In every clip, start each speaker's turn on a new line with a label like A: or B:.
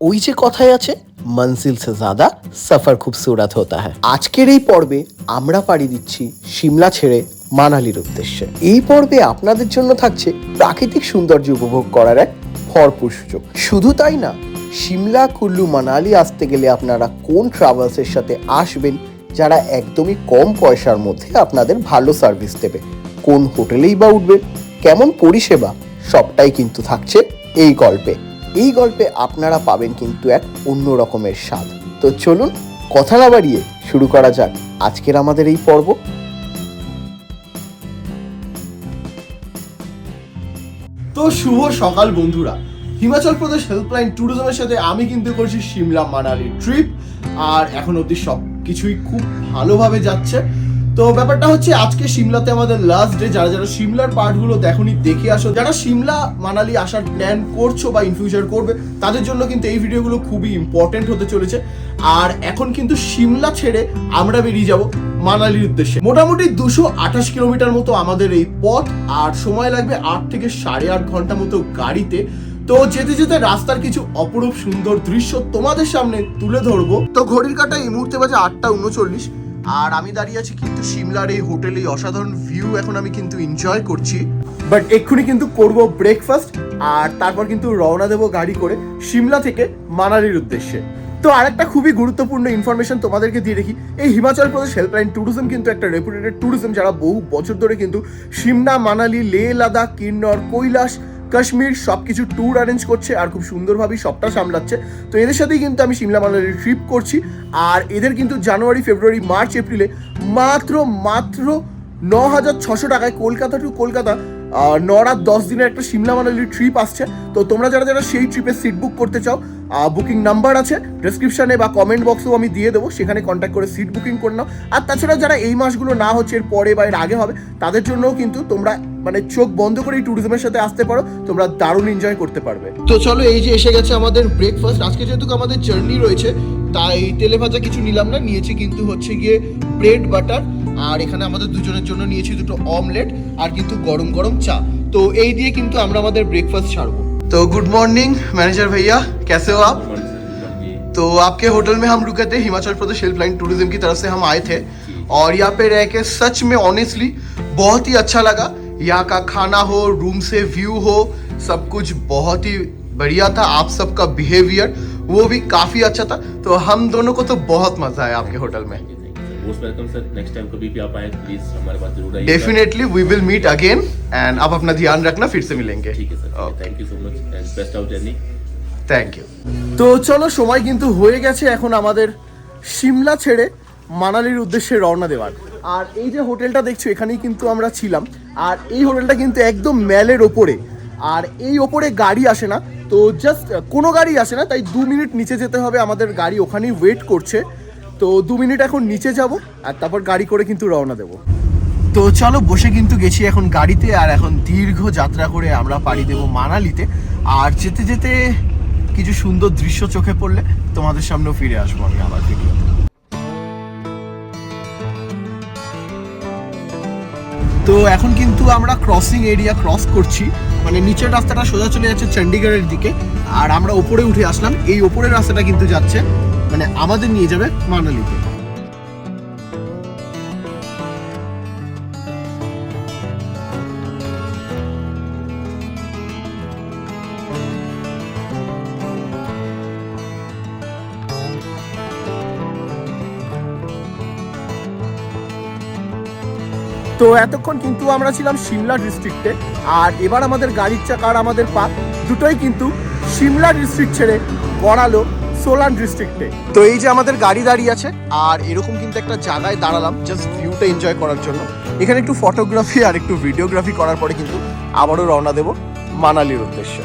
A: ওই যে কথায় আছে মনজিল সে জাদা সফর খুবসুরত হতা হ্যাঁ আজকের এই পর্বে আমরা পাড়ি দিচ্ছি সিমলা ছেড়ে মানালির উদ্দেশ্যে। এই পর্বে আপনাদের জন্য থাকছে প্রাকৃতিক সৌন্দর্য উপভোগ করার এক ভরপুর সুযোগ। শুধু তাই না সিমলা কুল্লু, মানালি আসতে গেলে আপনারা কোন ট্রাভেলসের সাথে আসবেন, যারা একদমই কম পয়সার মধ্যে আপনাদের ভালো সার্ভিস দেবে? কোন হোটেলেই বা উঠবেন কেমন পরিষেবা? সবটাই কিন্তু থাকছে এই গল্পে। এই গল্পে আপনারা পাবেন কিন্তু এক অন্য রকমের স্বাদ। তো চলুন কথা না বাড়িয়ে শুরু করা যাক আজকের আমাদের এই পর্ব।
B: তো শুভ সকাল বন্ধুরা। হিমাচল প্রদেশ হেল্পলাইন ট্যুরিজমের সাথে আমি কিন্তু করছি সিমলা মানালি ট্রিপ আর এখন অবধি সব কিছুই খুব ভালোভাবে যাচ্ছে। তো ব্যাপারটা হচ্ছে আজকে সিমলাতে আমাদের লাস্ট ডে যারা যারা সিমলার পার্টগুলো দেখনি, দেখে আসো। যারা সিমলা, মানালি আসার প্ল্যান করছ বা ইন ফিউচার করবে, তাদের জন্য কিন্তু এই ভিডিওগুলো খুবই ইম্পর্টেন্ট হতে চলেছে। আর এখন কিন্তু সিমলা ছেড়ে আমরা বেরিয়ে যাব মানালির উদ্দেশ্যে। মোটামুটি দুশো আঠাশ কিলোমিটার মতো আমাদের এই পথ, আর সময় লাগবে আট থেকে সাড়ে আট ঘণ্টা মতো গাড়িতে। তো যেতে যেতে রাস্তার কিছু অপরূপ সুন্দর দৃশ্য তোমাদের সামনে তুলে ধরবো। তো ঘড়ির কাটা এই মুহূর্তে বাজে আটটা উনচল্লিশ। আর আমি দাঁড়িয়ে আছি কিন্তু সিমলার এই হোটেলে অসাধারণ ভিউ এখন আমি কিন্তু এনজয় করছি। বাট এক্ষুনি কিন্তু করব ব্রেকফাস্ট আর তারপর কিন্তু রওনা দেবো গাড়ি করে সিমলা থেকে মানালির উদ্দেশ্যে। তো আরেকটা খুবই গুরুত্বপূর্ণ ইনফরমেশন তোমাদেরকে দিয়ে রাখি এই হিমাচল প্রদেশ হেল্পলাইন ট্যুরিজম কিন্তু একটা রেপুটেড ট্যুরিজম যারা বহু বছর ধরে কিন্তু সিমলা, মানালি লে লাদাখ, কিন্নর, কৈলাস কাশ্মীর সব কিছু ট্যুর অ্যারেঞ্জ করছে আর খুব সুন্দরভাবেই সবটা সামলাচ্ছে। তো এদের সাথেই কিন্তু আমি সিমলা মানালির ট্রিপ করছি। আর এদের কিন্তু জানুয়ারি, ফেব্রুয়ারি, মার্চ, এপ্রিলে মাত্র মাত্র ন হাজার ছশো টাকায় কলকাতা টু কলকাতা আহ, ন রাত দশ দিনের একটা সিমলা মানালির ট্রিপ আসছে। তো তোমরা যারা যারা সেই ট্রিপে সিট বুক করতে চাও বুকিং নাম্বার আছে ডেসক্রিপশনে বা কমেন্ট বক্সেও আমি দিয়ে দেবো সেখানে কন্ট্যাক্ট করে সিট বুকিং করে নাও। আর তাছাড়া যারা এই মাসগুলো না হচ্ছে এর পরে বা এর আগে হবে তাদের জন্যও কিন্তু তোমরা মানে চোখ বন্ধ করে এই ট্যুরিজমের সাথে আসতে পারো তোমরা দারুণ এনজয় করতে পারবে। তো চলো এই যে এসে গেছে আমাদের ব্রেকফাস্ট আজকে যেহেতু আমাদের জার্নি রয়েছে তাই তেলে ভাজা কিছু নিলাম না নিয়েছি কিন্তু হচ্ছে গিয়ে ব্রেড বাটার আর এখানে আমাদের দুজনের জন্য নিয়েছি দুটো অমলেট আর কিন্তু গরম গরম চা তো এই দিয়ে কিন্তু আমরা আমাদের ব্রেকফাস্ট ছাড়বো तो गुड मॉर्निंग मैनेजर भैया कैसे हो आप तो आपके होटल में हम रुके थे हिमाचल प्रदेश हेल्पलाइन टूरिज्म की तरफ से हम आए थे और यहाँ पे रह के सच में ऑनेस्टली बहुत ही अच्छा लगा यहाँ का खाना हो रूम से व्यू हो सब कुछ बहुत ही बढ़िया था आप सबका बिहेवियर वो भी काफ़ी अच्छा था तो हम दोनों को तो बहुत मज़ा आया आपके होटल में
C: Most welcome sir next time कभी भी आप आए प्लीज हमारे पास जरूर आइए
B: definitely we will meet again and आप अपना ध्यान रखना फिर से मिलेंगे
C: ठीक है sir
B: Okay.
C: Thank you so much and best out journey
B: thank you তো চলো সময় কিন্তু হয়ে গেছে এখন আমাদের সিমলা ছেড়ে মানালির উদ্দেশ্যে রওনা দেওয়ার আর এই যে হোটেলটা দেখছো এখানেই কিন্তু আমরা ছিলাম আর এই হোটেলটা কিন্তু একদম ম্যালের ওপরে আর এই ওপরে গাড়ি আসে না তো জাস্ট কোনো গাড়ি আসে না তাই দু মিনিট নিচে যেতে হবে আমাদের গাড়ি ওখানেই ওয়েট করছে তো দু মিনিট এখন নিচে যাব, আর তারপর গাড়ি করে কিন্তু রওনা দেবো। তো চলো, বসে কিন্তু গেছি এখন গাড়িতে, আর এখন দীর্ঘ যাত্রা করে আমরা পাড়ি দেবো মানালিতে। আর যেতে যেতে কিছু সুন্দর দৃশ্য চোখে পড়লে তোমাদের সামনেও ফিরে আসব আমি আবার ভিডিওতে। তো এখন কিন্তু আমরা ক্রসিং এরিয়া ক্রস করছি। মানে নিচের রাস্তাটা সোজা চলে যাচ্ছে চণ্ডীগড়ের দিকে, আর আমরা ওপরে উঠে আসলাম। এই ওপরের রাস্তাটা কিন্তু যাচ্ছে মানে আমাদের নিয়ে যাবে মানালিতে। তো এতক্ষণ কিন্তু আমরা ছিলাম সিমলা ডিস্ট্রিক্টে, আর এবার আমাদের গাড়ির চাকা আর আমাদের পা দুটোই কিন্তু সিমলা ডিস্ট্রিক্ট ছেড়ে গড়ালো সোলান ডিস্ট্রিক্টে। তো এই যে আমাদের গাড়ি দাঁড়িয়ে আছে, আর এরকম কিন্তু একটা জায়গায় দাঁড়ালাম জাস্ট ভিউটা এনজয় করার জন্য। এখানে একটু ফটোগ্রাফি আর একটু ভিডিওগ্রাফি করার পরে কিন্তু আবারও রওনা দেব মানালির উদ্দেশ্যে।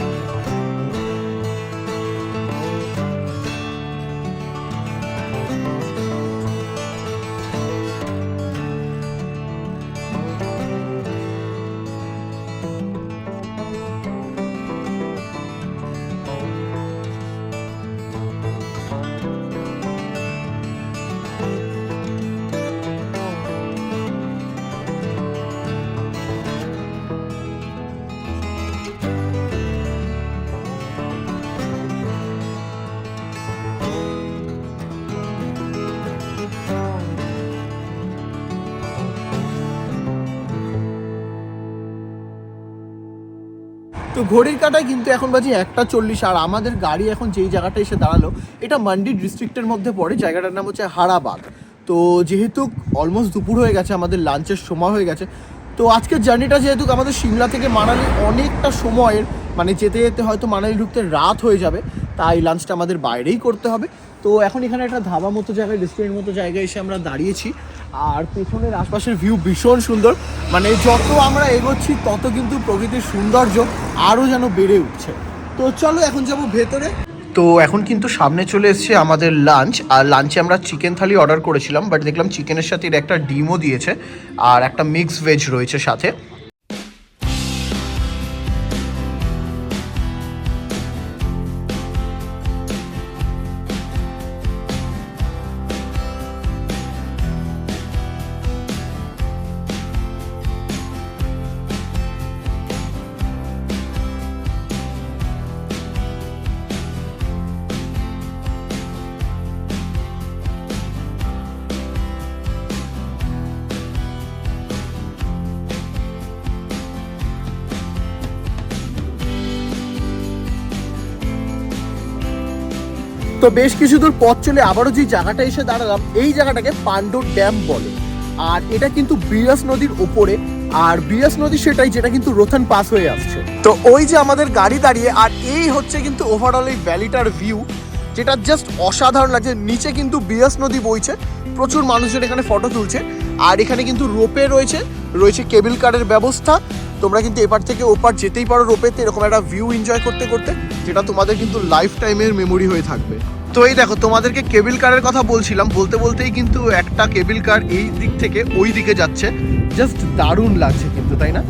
B: তো ঘড়ির কাটায় কিন্তু এখন বাজে একটা চল্লিশ, আর আমাদের গাড়ি এখন যেই জায়গাটা এসে দাঁড়াল, এটা মান্ডি ডিস্ট্রিক্টের মধ্যে পড়ে, জায়গাটার নাম হচ্ছে হারাবাগ। তো যেহেতু অলমোস্ট দুপুর হয়ে গেছে, আমাদের লাঞ্চের সময় হয়ে গেছে, তো আজকের জার্নিটা যেহেতু আমাদের সিমলা থেকে মানালি অনেকটা সময়ের মানে যেতে যেতে হয়তো মানালি ঢুকতে রাত হয়ে যাবে, তাই লাঞ্চটা আমাদের বাইরেই করতে হবে। তো এখন এখানে একটা ধাবা মতো জায়গায় রেস্টুরেন্ট মতো জায়গায় এসে আমরা দাঁড়িয়েছি। আর পেছনের আশপাশের ভিউ ভীষণ সুন্দর। মানে যত আমরা এগোচ্ছি, তত কিন্তু প্রকৃতির সৌন্দর্য আরও যেন বেড়ে উঠছে। তো চলো এখন যাব ভেতরে। তো এখন কিন্তু সামনে চলে এসেছে আমাদের লাঞ্চ আর লাঞ্চে আমরা চিকেন থালি অর্ডার করেছিলাম বাট দেখলাম চিকেনের সাথে এর একটা ডিমও দিয়েছে, আর একটা মিক্স ভেজ রয়েছে সাথে। তো বেশ কিছু দূর পথ চলে আবারও যে জায়গাটা এসে দাঁড়ালাম, এই জায়গাটাকে পাণ্ডব ড্যাম বলে। আর এটা কিন্তু বিরাস নদীর ওপরে আর বিরাস নদী সেটাই যেটা কিন্তু রোথান পাস হয়ে আসছে। তো ওই যে আমাদের গাড়ি দাঁড়িয়ে, আর এই হচ্ছে কিন্তু ওভারঅল এই ভ্যালিটার ভিউ যেটা জাস্ট অসাধারণ লাগছে। নিচে কিন্তু বিরাস নদী বইছে, প্রচুর মানুষজন এখানে ফটো তুলছে, আর এখানে কিন্তু রোপে রয়েছে রয়েছে কেবিল কারের ব্যবস্থা তোমরা কিন্তু এপার থেকে ওপার যেতেই পারো রোপেতে এরকম একটা ভিউ এনজয় করতে করতে, যেটা তোমাদের কিন্তু লাইফ টাইমের মেমোরি হয়ে থাকবে। তো এই দেখো, তোমাদেরকে কেবিল কারের কথা বলছিলাম, বলতে বলতেই কিন্তু একটা কেবিল কার এই দিক থেকে ওই দিকে যাচ্ছে। জাস্ট দারুণ লাগছে কিন্তু, তাই না?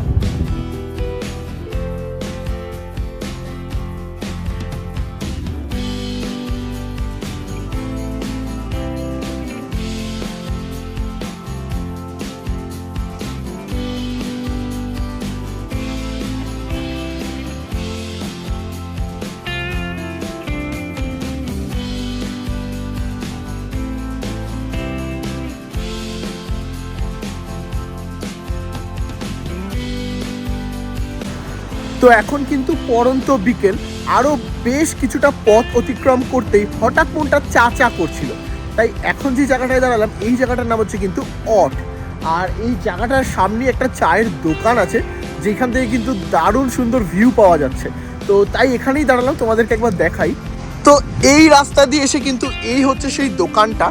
B: তো এখন কিন্তু পরন্ত বিকেল আরও বেশ কিছুটা পথ অতিক্রম করতেই হঠাৎ মনটা চা চা করছিল। তাই এখন যে জায়গাটায় দাঁড়ালাম, এই জায়গাটার নাম হচ্ছে কিন্তু অট আর এই জায়গাটার সামনে একটা চায়ের দোকান আছে, যেখান থেকে কিন্তু দারুণ সুন্দর ভিউ পাওয়া যাচ্ছে। তো তাই এখানেই দাঁড়ালাম, তোমাদেরকে একবার দেখাই। তো এই রাস্তা দিয়ে এসে কিন্তু এই হচ্ছে সেই দোকানটা।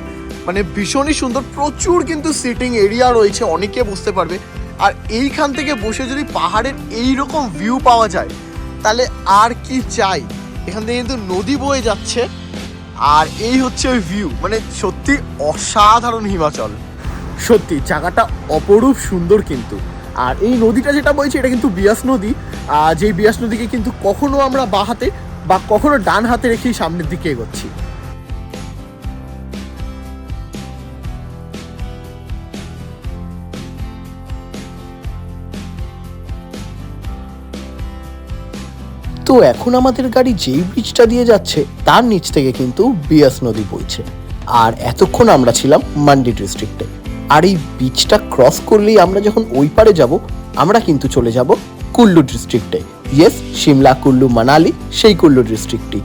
B: মানে ভীষণই সুন্দর, প্রচুর কিন্তু সিটিং এরিয়া রয়েছে, অনেকে বুঝতে পারবে। আর এইখান থেকে বসে যদি পাহাড়ের এই রকম ভিউ পাওয়া যায়, তাহলে আর কি চাই? এখান থেকে কিন্তু নদী বয়ে যাচ্ছে। আর এই হচ্ছে ওই ভিউ মানে সত্যি অসাধারণ হিমাচল। সত্যি, জায়গাটা অপরূপ সুন্দর কিন্তু। আর এই নদীটা যেটা বলছি এটা কিন্তু বিয়াস নদী। আর যেই বিয়াস নদীকে কিন্তু কখনো আমরা বা হাতে বা কখনো ডান হাতে রেখেই সামনের দিকে এগোচ্ছি।
A: তো এখন আমাদের গাড়ি যেই ব্রিজটা দিয়ে যাচ্ছে, তার নিচ থেকে কিন্তু বিয়াস নদী বইছে। আর এতক্ষণ আমরা ছিলাম মান্ডি ডিস্ট্রিক্টে আর এই বিচটা ক্রস করলেই আমরা যখন ওই পারে যাব, আমরা কিন্তু চলে যাব কুল্লু ডিস্ট্রিক্টে ইয়েস সিমলা কুল্লু মানালি সেই কুল্লু ডিস্ট্রিক্টটি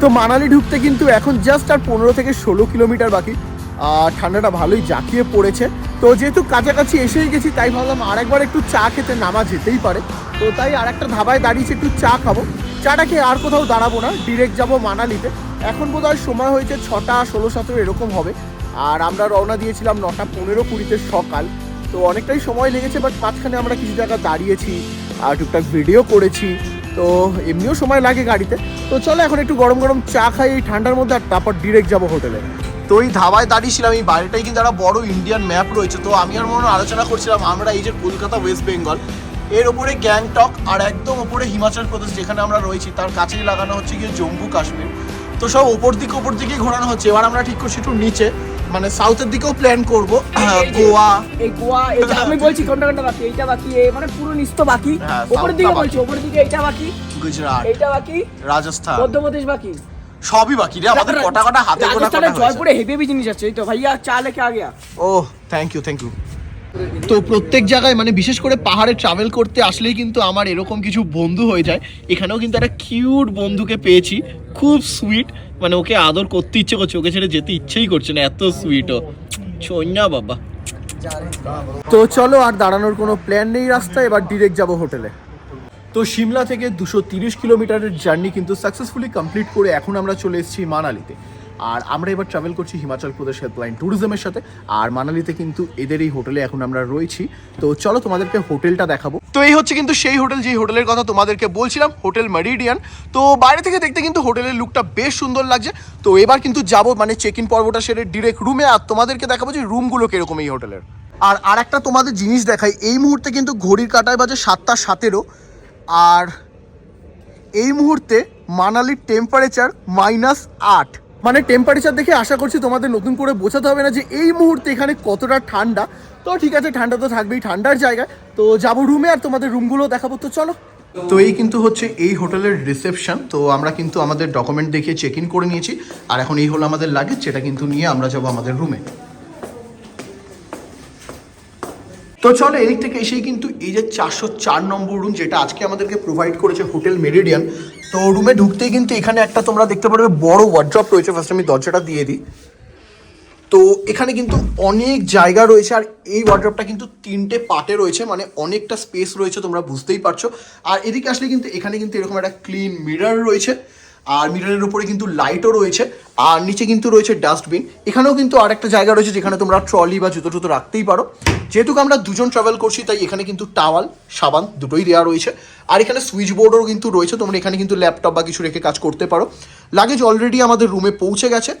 B: তো মানালি ঢুকতে কিন্তু এখন জাস্ট আর পনেরো থেকে ষোলো কিলোমিটার বাকি। আর ঠান্ডাটা ভালোই জাঁকিয়ে পড়েছে। তো যেহেতু কাছাকাছি এসেই গেছি, তাই ভাবলাম আরেকবার একটু চা খেতে নামা যেতেই পারে। তো তাই আর একটা ধাবায় দাঁড়িয়েছি, একটু চা খাব। চাটা আর কোথাও দাঁড়াবো না ডিরেক্ট যাব মানালিতে। এখন বোধহয় সময় হয়েছে ছটা, ষোলো, সতেরো, এরকম হবে। আর আমরা রওনা দিয়েছিলাম নটা পনেরো কুড়িতে সকাল। তো অনেকটাই সময় লেগেছে বাট মাঝখানে আমরা কিছু জায়গা দাঁড়িয়েছি, আর টুকটাক ভিডিও করেছি। তো এমনিও সময় লাগে গাড়িতে। তো চলো এখন একটু গরম গরম চা খাই, এই ঠান্ডার মধ্যে, আর তারপর ডিরেক্ট যাব হোটেলে তো এই ধাবায় দাঁড়িয়েছিলাম, এই বাইরেটাই কিন্তু একটা বড় ইন্ডিয়ান ম্যাপ রয়েছে। তো আমি আর মনে আলোচনা করছিলাম, আমরা এই যে কলকাতা ওয়েস্ট বেঙ্গল এর ওপরে গ্যাংটক আর একদম ওপরে হিমাচল প্রদেশ যেখানে আমরা রয়েছি, তার কাছেই লাগানো হচ্ছে গিয়ে জম্মু কাশ্মীর তো সব ওপর দিকে, ওপর দিকেই ঘোরানো হচ্ছে। এবার আমরা ঠিক করছি একটু নিচে। মানে সাউথের দিকেও প্ল্যান করব গোয়া।
D: এই গোয়া এটা আমি বলছি কোনটা কোনটা বাকি এইটা বাকি মানে পুরো নিচ তো বাকি।
B: হ্যাঁ,
D: উপরের
B: south
D: দিকে বলছি উপরের দিকে এইটা বাকি।
B: গুজরাট
D: এইটা বাকি।
B: রাজস্থান।
D: মধ্যপ্রদেশ বাকি।
B: সবই বাকি রে আমাদের কটা কটা হাতে গোনা কটা
D: জয়পুরে হেভি হেভি জিনিস আছে এই তো ভাইয়া চা লেকে আ। গয়া
B: ও থ্যাংক ইউ থ্যাংক ইউ তো প্রত্যেক জায়গায় মানে বিশেষ করে পাহাড়ে ট্রাভেল করতে আসলেই কিন্তু আমার এরকম কিছু বন্ধু হয়ে যায়। এখানেও কিন্তু একটা কিউট বন্ধুকে পেয়েছি খুব সুইট মানে ওকে আদর করতে ইচ্ছে করছে, ওকে ছেড়ে যেতে ইচ্ছেই করছে না, এত সুইট ও। চন্যা বাবা। তো চলো, আর দাঁড়ানোর কোনো প্ল্যান নেই রাস্তায়, এবার ডিরেক্ট যাব হোটেলে তো শিমলা থেকে দুশো তিরিশ কিলোমিটারের জার্নি কিন্তু সাকসেসফুলি কমপ্লিট করে এখন আমরা চলে এসেছি মানালিতে। আর আমরা এবার ট্রাভেল করছি হিমাচল প্রদেশ হেল্পলাইন ট্যুরিজমের সাথে। আর মানালিতে কিন্তু এদের এই হোটেলে এখন আমরা রয়েছি। তো চলো তোমাদেরকে হোটেলটা দেখাবো। তো এই হচ্ছে কিন্তু সেই হোটেল যেই হোটেলের কথা তোমাদেরকে বলছিলাম হোটেল মেরিডিয়ান তো বাইরে থেকে দেখতে কিন্তু হোটেলের লুকটা বেশ সুন্দর লাগছে। তো এবার কিন্তু যাব মানে চেক ইন পর্বটা সেরে ডিরেক্ট রুমে আর তোমাদেরকে দেখাবো যে রুমগুলো কীরকম এই হোটেলের। আর আরেকটা তোমাদের জিনিস দেখাই এই মুহূর্তে কিন্তু ঘড়ির কাটায় বাজে সাতটা সতেরো। আর এই মুহূর্তে মানালির টেম্পারেচার মাইনাস আট। মানে টেম্পারেচার দেখে আশা করছি তোমাদের নতুন করে বোঝাতে হবে না যে এই মুহূর্তে এখানে কতটা ঠান্ডা। তো ঠিক আছে, ঠান্ডা তো থাকবেই, ঠান্ডার জায়গায়। তো যাব রুমে আর তোমাদের রুমগুলো দেখাবো। তো চলো। তো এই কিন্তু হচ্ছে এই হোটেলের রিসেপশন তো আমরা কিন্তু আমাদের ডকুমেন্ট দেখিয়ে চেক ইন করে নিয়েছি। আর এখন এই হলো আমাদের লাগেজ যেটা কিন্তু নিয়ে আমরা যাব আমাদের রুমে তো চলো এদিক থেকে এসেই কিন্তু এই যে চারশো চার নম্বর রুম যেটা আজকে আমাদেরকে প্রোভাইড করেছে হোটেল মেরিডিয়ান, তো রুমে ঢুকতেই কিন্তু এখানে একটা তোমরা দেখতে পারবে বড় ওয়ার্ড্রপ রয়েছে। ফার্স্ট আমি দরজাটা দিয়ে দিই। তো এখানে কিন্তু অনেক জায়গা রয়েছে আর এই ওয়ার্ড্রপটা কিন্তু তিনটে পার্টে রয়েছে মানে অনেকটা স্পেস রয়েছে তোমরা বুঝতেই পারছ। আর এদিকে আসলে কিন্তু এখানে কিন্তু এরকম একটা ক্লিন মিরর রয়েছে। আর মিররের উপরে কিন্তু লাইটও রয়েছে। আর নিচে কিন্তু রয়েছে ডাস্টবিন। এখানেও কিন্তু আর একটা জায়গা রয়েছে যেখানে তোমরা ট্রলি বা জুতো টুতো রাখতেই পারো। যেহেতু আমরা দুজন ট্রাভেল করছি, তাই এখানে কিন্তু টাওয়াল, সাবান দুটোই দেওয়া রয়েছে। আর এখানে সুইচ বোর্ডও কিন্তু রয়েছে, তোমরা এখানে কিন্তু ল্যাপটপ বা কিছু রেখে কাজ করতে পারো। লাগেজ অলরেডি আমাদের রুমে পৌঁছে গেছে।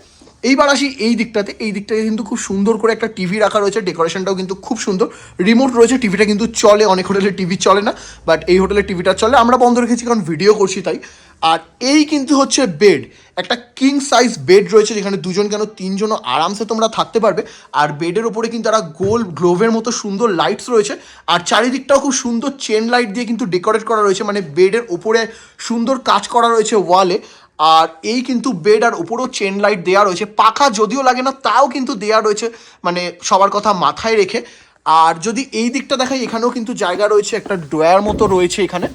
B: এইবার আসি এই দিকটাতে। এই দিকটাতে কিন্তু খুব সুন্দর করে একটা টিভি রাখা রয়েছে। ডেকোরেশনটাও কিন্তু খুব সুন্দর। রিমোট রয়েছে টিভিটা কিন্তু চলে, অনেক হোটেলে টিভি চলে না বাট এই হোটেলে টিভিটা চলে। আমরা বন্ধ রেখেছি কারণ ভিডিও করছি তাই। আর এই কিন্তু হচ্ছে বেড একটা কিং সাইজ বেড রয়েছে, যেখানে দুজন কেন তিনজনও আরামসে তোমরা থাকতে পারবে। আর বেডের ওপরে কিন্তু একটা গোল গ্লোভের মতো সুন্দর লাইটস রয়েছে। আর চারিদিকটাও খুব সুন্দর চেন লাইট দিয়ে কিন্তু ডেকোরেট করা রয়েছে। মানে বেডের ওপরে সুন্দর কাজ করা রয়েছে ওয়ালে আর এই কিন্তু বেড আর উপরেও চেন লাইট দেওয়া রয়েছে। পাখা যদিও লাগে না, তাও কিন্তু দেওয়া রয়েছে মানে সবার কথা মাথায় রেখে। আর যদি এই দিকটা দেখাই, এখানেও কিন্তু জায়গা রয়েছে, একটা ড্রয়ার মতো রয়েছে এখানে।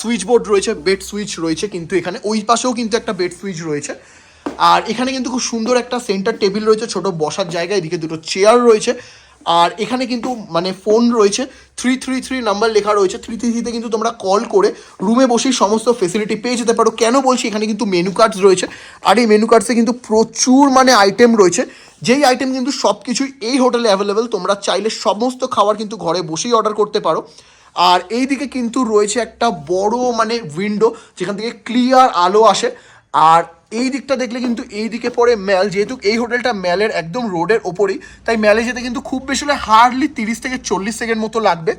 B: সুইচ বোর্ড রয়েছে বেড সুইচ রয়েছে কিন্তু এখানে। ওই পাশেও কিন্তু একটা বেড সুইচ রয়েছে। আর এখানে কিন্তু খুব সুন্দর একটা সেন্টার টেবিল রয়েছে, ছোট বসার জায়গা, এদিকে দুটো চেয়ার রয়েছে। আর এখানে কিন্তু মানে ফোন রয়েছে থ্রি থ্রি থ্রি নাম্বার লেখা রয়েছে থ্রি থ্রি থ্রিতে কিন্তু তোমরা কল করে রুমে বসেই সমস্ত ফেসিলিটি পেয়ে যেতে পারো। কেন বলছি এখানে কিন্তু মেনু কার্ডস রয়েছে, আর এই মেনু কার্ডসে কিন্তু প্রচুর মানে আইটেম রয়েছে। যেই আইটেম কিন্তু সব কিছুই এই হোটেলে অ্যাভেলেবেল তোমরা চাইলে সমস্ত খাবার কিন্তু ঘরে বসেই অর্ডার করতে পারো। আর এই দিকে কিন্তু রয়েছে একটা বড় মানে উইন্ডো যেখান থেকে ক্লিয়ার আলো আসে। আর এই দিকটা দেখলে কিন্তু এই দিকে পড়ে ম্যাল, যেহেতু এই হোটেলটা ম্যালের একদম রোডের ওপরেই, তাই ম্যালে যেতে কিন্তু খুব বেশি হলে হার্ডলি তিরিশ থেকে চল্লিশ সেকেন্ড মতো লাগবে।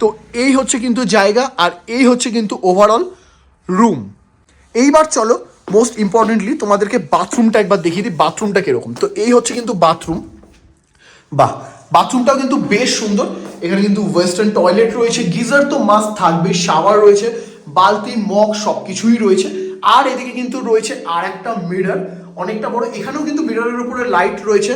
B: তো এই হচ্ছে কিন্তু জায়গা, আর এই হচ্ছে কিন্তু ওভারঅল রুম এইবার চলো মোস্ট ইম্পর্টেন্টলি তোমাদেরকে বাথরুমটা একবার দেখিয়ে দিই বাথরুমটা কীরকম। তো এই হচ্ছে কিন্তু বাথরুম বাহ বাথরুমটাও কিন্তু বেশ সুন্দর। এখানে কিন্তু ওয়েস্টার্ন টয়লেট রয়েছে, গিজার তো মাস্ট থাকবে শাওয়ার রয়েছে, বালতি, মগ সব কিছুই রয়েছে। আর এদিকে কিন্তু রয়েছে আর একটা মিরর অনেকটা বড়। এখানেও কিন্তু মিররের উপরে লাইট রয়েছে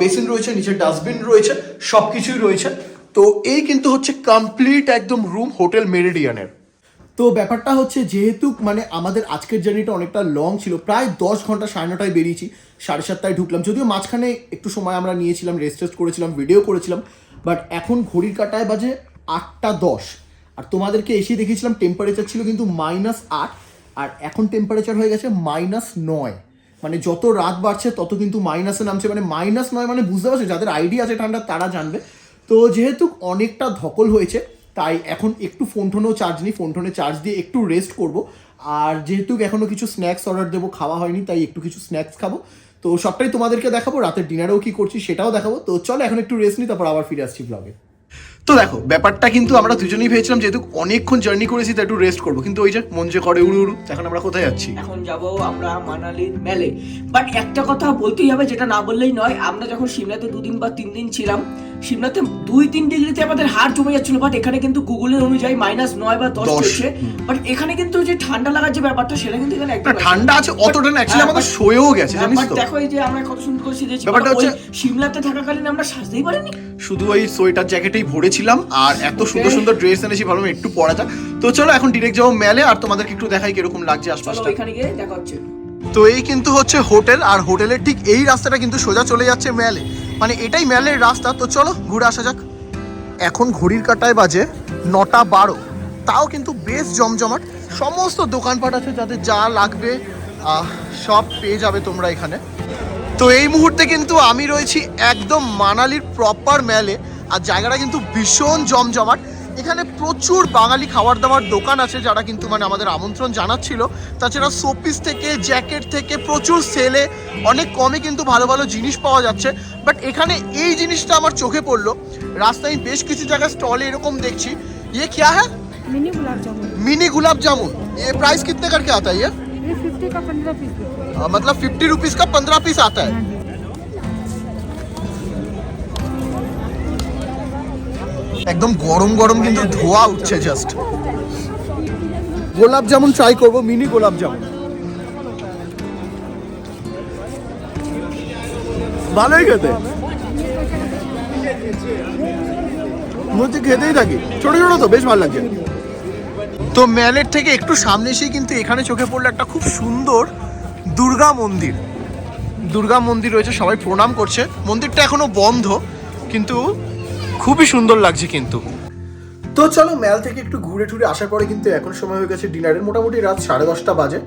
B: বেসিন রয়েছে, নিচে ডাস্টবিন রয়েছে সব কিছুই রয়েছে। তো এই কিন্তু হচ্ছে কমপ্লিট একদম রুম হোটেল মেরিডিয়ানের তো ব্যাপারটা হচ্ছে যেহেতু মানে আমাদের আজকের জার্নিটা অনেকটা লং ছিল, প্রায় দশ ঘণ্টা সাড়ে নটায় বেরিয়েছি, সাড়ে সাতটায় ঢুকলাম। যদিও মাঝখানে একটু সময় আমরা নিয়েছিলাম রেস্ট টেস্ট করেছিলাম ভিডিও করেছিলাম বাট এখন ঘড়ির কাটায় বাজে আটটা দশ। আর তোমাদেরকে এসে দেখিয়েছিলাম টেম্পারেচার ছিল কিন্তু মাইনাস আট। আর এখন টেম্পারেচার হয়ে গেছে মাইনাস নয়। মানে যত রাত বাড়ছে, তত কিন্তু মাইনাসে নামছে। মানে মাইনাস নয় মানে বুঝতে পারছ? যাদের আইডিয়া আছে ঠান্ডা, তারা জানবে। তো যেহেতু অনেকটা ধকল হয়েছে, তাই এখন একটু ফোন টোনেও চার্জ নিই ফোন টোনে চার্জ দিয়ে একটু রেস্ট করব। আর যেহেতু এখনও কিছু স্ন্যাক্স অর্ডার দেবো, খাওয়া হয়নি, তাই একটু কিছু স্ন্যাক্স খাব। তো সবটাই তোমাদেরকে দেখাবো। রাতের ডিনারেও কি করছি সেটাও দেখাবো। তো চলো এখন একটু রেস্ট নিই তারপর আবার ফিরে আসছি ব্লগে তো দেখো, ব্যাপারটা কিন্তু আমরা দুজনেই ভেবেছিলাম, যেহেতু অনেকক্ষণ জার্নি করেছি তো একটু রেস্ট করব। কিন্তু ওই যে মন যে করে উড়ু উড়ু এখন আমরা কোথায় যাচ্ছি?
D: এখন যাব আমরা মানালির মেলে। বাট একটা কথা বলতেই হবে, যেটা না বললেই নয়, আমরা যখন সিমলাতে দুদিন বা তিন দিন ছিলাম সিমলাতে দুই তিন ডিগ্রিতে আমাদের হাড় জমে যাচ্ছিল বাট এখানে কিন্তু গুগলের অনুযায়ী মাইনাস নয় বা দশ চলছে। বাট এখানে কিন্তু যে ঠান্ডা লাগার যে ব্যাপারটা সেটা কিন্তু এখানে একদম
B: ঠান্ডা আছে। অতটা না অ্যাকচুয়ালি আমাদের শোয়েও গেছে জানিস
D: বাট
B: তো।
D: দেখো এই যে আমরা কত সুন্দর করে সিজেছি
B: ব্যাপারটা হচ্ছে-
D: সিমলাতে থাকাকালীন আমরা সাজতেই পারিনি।
B: শুধু ওই সোয়েটার জ্যাকেটেই ভরেছিলাম আর এত সুন্দর সুন্দর ড্রেস এনেছি ভাবলাম একটু পরা যাক। তো চলো এখন ডিরেক্ট যাব মেলে আর তোমাদেরকে একটু দেখাই কীরকম লাগছে আশপাশটা।
D: এখানে গিয়ে দেখা হচ্ছে।
B: তো এই কিন্তু হচ্ছে হোটেল, আর হোটেলের ঠিক এই রাস্তাটা কিন্তু সোজা চলে যাচ্ছে ম্যালে মানে এটাই মেলের রাস্তা, তো চলো ঘুরে আসা যাক। এখন ঘড়ির কাটায় বাজে নটা বারো। তাও কিন্তু বেশ জমজমাট। সমস্ত দোকানপাট আছে যাদের যা লাগবে সব পেয়ে যাবে তোমরা এখানে। তো এই মুহূর্তে কিন্তু আমি রয়েছি একদম মানালির প্রপার ম্যালে আর জায়গাটা কিন্তু ভীষণ জমজমাট। এখানে প্রচুর বাঙালি খাবার দাবার দোকান আছে যারা কিন্তু মানে আমাদের আমন্ত্রণ জানাচ্ছিল তাছাড়া শোপিস থেকে জ্যাকেট থেকে প্রচুর সেলে অনেক কমে কিন্তু ভালো ভালো জিনিস পাওয়া যাচ্ছে বাট এখানে এই জিনিসটা আমার চোখে পড়লো রাস্তায় বেশ কিছু জায়গায় স্টলে এরকম দেখছি ইয়ে क्या है
E: मिनी गुलाब जामुन
B: मिनी गुलाब जामुन ये प्राइस कितने करके आता है ये
E: ये फिफ्टी का पंद्रह पीस देते हैं।
B: आ, मतलब फिफ्टी रुपीज़ का पंद्रह पीस आता है একদম গরম গরম কিন্তু ধোয়া উঠছে জাস্ট গোলাপ জামুন ট্রাই করব মিনি গোলাপ জামুন। ভালোই খেতে। মধ্যে খেতেই থাকি। ছোট ছোট তো বেশ ভালো লাগছে তো ম্যালের থেকে একটু সামনে এসেই কিন্তু এখানে চোখে পড়ল একটা খুব সুন্দর দুর্গা মন্দির। দুর্গা মন্দির রয়েছে সবাই প্রণাম করছে। মন্দিরটা এখনও বন্ধ কিন্তু খুবই সুন্দর লাগছে কিন্তু। তো চলো ম্যাল থেকে একটু ঘুরে টুরে আসার পরে কিন্তু এখন সময় হয়ে গেছে ডিনারের। মোটামুটি রাত সাড়ে দশটা বাজে।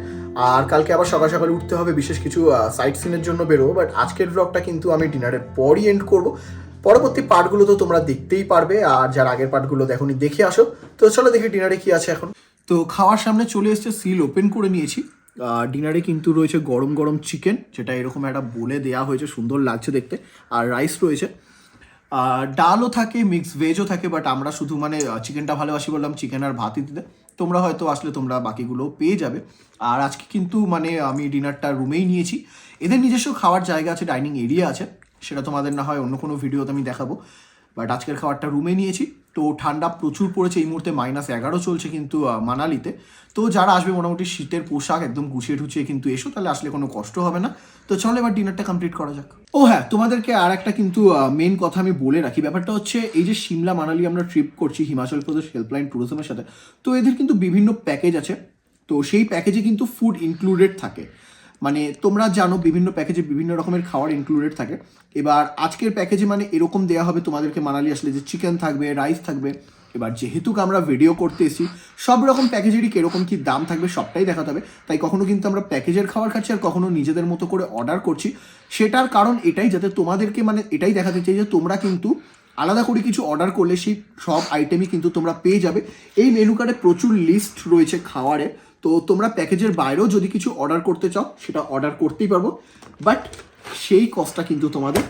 B: আর কালকে আবার সকাল সকাল উঠতে হবে, বিশেষ কিছু সাইট সিনের জন্য বেরোবো। বাট আজকের ব্লগটা কিন্তু আমি ডিনারের পরই এন্ড করব। পরবর্তী পার্টগুলো তো তোমরা দেখতেই পারবে। আর যার আগের পার্টগুলো দেখোনি দেখে আসো। তো চলো দেখি ডিনারে কি আছে এখন। তো খাওয়ার সামনে চলে এসছে সিল ওপেন করে নিয়েছি। ডিনারে কিন্তু রয়েছে গরম গরম চিকেন যেটা এরকম একটা বলে দেয়া হয়েছে, সুন্দর লাগছে দেখতে। আর রাইস রয়েছে। ডালও থাকে মিক্স ভেজও থাকে বাট আমরা শুধু মানে চিকেনটা ভালোবাসি বললাম চিকেন আর ভাতই দিতে তোমরা হয়তো আসলে তোমরা বাকিগুলো পেয়ে যাবে। আর আজকে কিন্তু মানে আমি ডিনারটা রুমেই নিয়েছি। এদের নিজস্ব খাওয়ার জায়গা আছে ডাইনিং এরিয়া আছে। সেটা তোমাদের না হয় অন্য কোনো ভিডিওতে আমি দেখাবো। বাট আজকের খাবারটা রুমে নিয়েছি। তো ঠান্ডা প্রচুর পড়েছে, এই মুহূর্তে মাইনাস এগারো চলছে কিন্তু মানালিতে। তো যারা আসবে মোটামুটি শীতের পোশাক একদম গুছিয়ে টুছিয়ে কিন্তু এসো, তাহলে আসলে কোনো কষ্ট হবে না। তো চলো এবার ডিনারটা কমপ্লিট করা যাক। ও হ্যাঁ তোমাদেরকে আর একটা কিন্তু মেন কথা আমি বলে রাখি। ব্যাপারটা হচ্ছে, এই যে সিমলা মানালি আমরা ট্রিপ করছি হিমাচল প্রদেশ হেল্পলাইন ট্যুরিজমের সাথে, তো এদের কিন্তু বিভিন্ন প্যাকেজ আছে। তো সেই প্যাকেজে কিন্তু ফুড ইনক্লুডেড থাকে। মানে তোমরা জানো বিভিন্ন প্যাকেজে বিভিন্ন রকমের খাবার ইনক্লুডেড থাকে। এবার আজকের প্যাকেজে মানে এরকম দেওয়া হবে তোমাদেরকে মানালি আসলে যে চিকেন থাকবে রাইস থাকবে। এবার যেহেতু আমরা ভিডিও করতে এসেছি, সব রকম প্যাকেজেরই কীরকম কী দাম থাকবে সবটাই দেখাতে হবে। তাই কখনো কিন্তু আমরা প্যাকেজের খাবার খাচ্ছি আর কখনো নিজেদের মতো করে অর্ডার করছি। সেটার কারণ এটাই যাতে তোমাদেরকে মানে এটাই দেখাতে চাই যে তোমরা কিন্তু আলাদা করে কিছু অর্ডার করলে সেই সব আইটেমই কিন্তু তোমরা পেয়ে যাবে। এই মেনু কার্ডে প্রচুর লিস্ট রয়েছে খাওয়ারে। তো তোমরা প্যাকেজের বাইরেও যদি কিছু অর্ডার করতে চাও, সেটা অর্ডার করতেই পারব। বাট সেই কস্টটা কিন্তু তোমাদের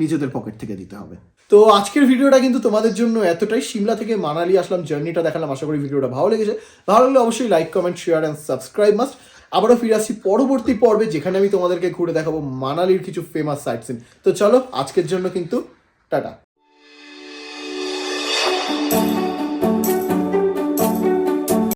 B: নিজেদের পকেট থেকে দিতে হবে। তো আজকের ভিডিওটা কিন্তু তোমাদের জন্য এতটাই। সিমলা থেকে মানালি আসলাম জার্নিটা দেখালাম। আশা করি ভিডিওটা ভালো লেগেছে। ভালো লাগলে অবশ্যই like comment share and subscribe must আবারও ফিরে আসছি পরবর্তী পর্বে, যেখানে আমি তোমাদেরকে ঘুরে দেখাবো মানালির কিছু ফেমাস সাইট সিন তো চলো, আজকের জন্য কিন্তু টাটা।